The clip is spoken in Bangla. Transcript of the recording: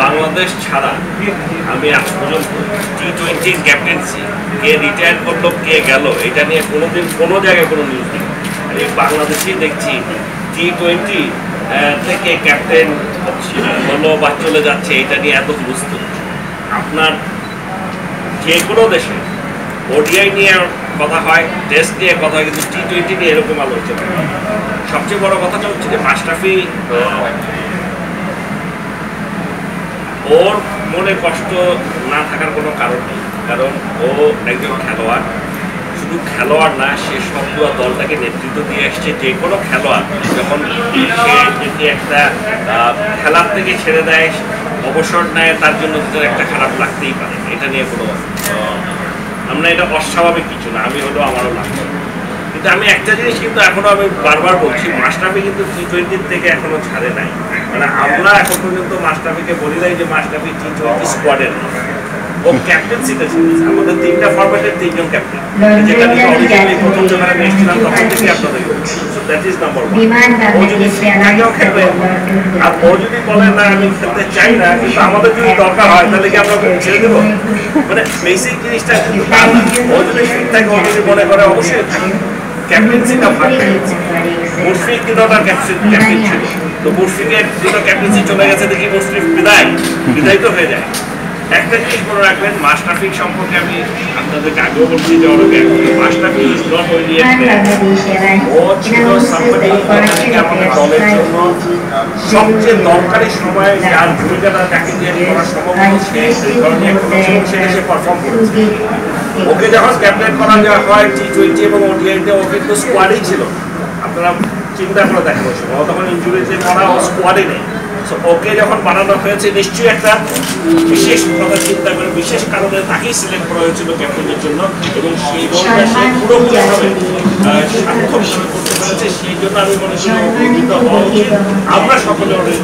বাংলাদেশ ছাড়া আমি আজ পর্যন্ত টি টোয়েন্টির ক্যাপ্টেন্সি কে রিটায়ার করল, কে গেল, এটা নিয়ে কোনোদিন কোনো জায়গায় কোনো নিউজ নেই। আর এই বাংলাদেশেই দেখছি টি টোয়েন্টি থেকে ক্যাপ্টেন হলো বা চলে যাচ্ছে, এটা নিয়ে এত বুঝত আপনার যে কোনো দেশে ওডিআই নিয়ে কথা হয়, টেস্ট নিয়ে কথা হয়, কিন্তু টি টোয়েন্টি নিয়ে এরকম আলোচনা সবচেয়ে বড় কথাটা হচ্ছে যে মাস্টাফি ওর মনে কষ্ট না থাকার কোনো কারণ নেই, কারণ ও একজন খেলোয়াড়। শুধু খেলোয়াড় না, সে সবগুলো দলটাকে নেতৃত্ব দিয়ে আসছে যে কোনো খেলোয়াড়, যখন সে যদি একটা খেলার থেকে ছেড়ে দেয়, অবসর নেয়, তার জন্য একটা খারাপ লাগতেই পারে, এটা নিয়ে কোনো আমরা এটা অস্বাভাবিক কিছু না, আমি হলো আমারও লাগছে কিন্তু আমি একটা জিনিস কিন্তু এখনও আমি বারবার বলছি মাস্টাফি কিন্তু টি টোয়েন্টির থেকে এখনও ছাড়ে নাই। মানে আমরা এখন পর্যন্ত মাস্টাফিকে বলি নাই যে মাস্টাফি টি টোয়েন্টি স্কোয়াডের ও ক্যাপ্টেন্সিতে আমাদের তিনটা ফরম্যাটের তিনজন ক্যাপ্টেন যেটা নিয়ে অরিজিনালি প্রথম যখন আমি এসেছিলাম তখন থেকে আপনাদের সো দ্যাট ইজ নাম্বার ও যদি ফিটনেসও খেলবে আর ও যদি বলে না আমি খেলতে চাই না কিন্তু আমাদের যদি দরকার হয় তাহলে কি আমরা ছেড়ে দেবো? মানে বেসিক জিনিসটা কিন্তু ও যদি ফিট থাকে ও যদি মনে করে অবশ্যই থাকে ক্যাপ্টেন্সিটা ভাগ মুশফিক কিন্তু ক্যাপ্টেন ক্যাপ্টেন ছিল। তো মুশফিকের দুটো ক্যাপ্টেন্সি চলে গেছে দেখি মুশফিক বিদায়। বিদায় তো হয়ে যায়। একটা জিনিস মনে রাখবেন। মাস্টাফিক সম্পর্কে আমি আপনাদেরকে আগেও বলছি যে অনেকে মাস্টাফি ইজ নট ওনলি ও ছিল somebody আমাদের দলের জন্য সবচেয়ে দরকারি সময়ে যার ভূমিকাটা তাকে দিয়ে করা সম্ভব সে সেই ধরনের সেটা সে পারফর্ম করেছে। ওকে যখন ক্যাপ্টেন করা দেওয়া হয় টি টোয়েন্টি এবং ওডিআইতে ও কিন্তু স্কোয়াডই ছিল। আপনারা চিন্তা করে দেখেন ও তখন ইঞ্জুরিতে পড়া ও স্কোয়াডই নেই। ওকে যখন বানানো হয়েছে নিশ্চয়ই একটা বিশেষ কথা চিন্তা করে বিশেষ কারণে তাকেই সিলেক্ট করা হয়েছিল ক্যাপ্টেনের জন্য এবং সেই রোলটা সে পুরোপুরিভাবে সার্থকভাবে করতে পেরেছে। সেই জন্য আমি মনে করি আমরা সকলে অনেক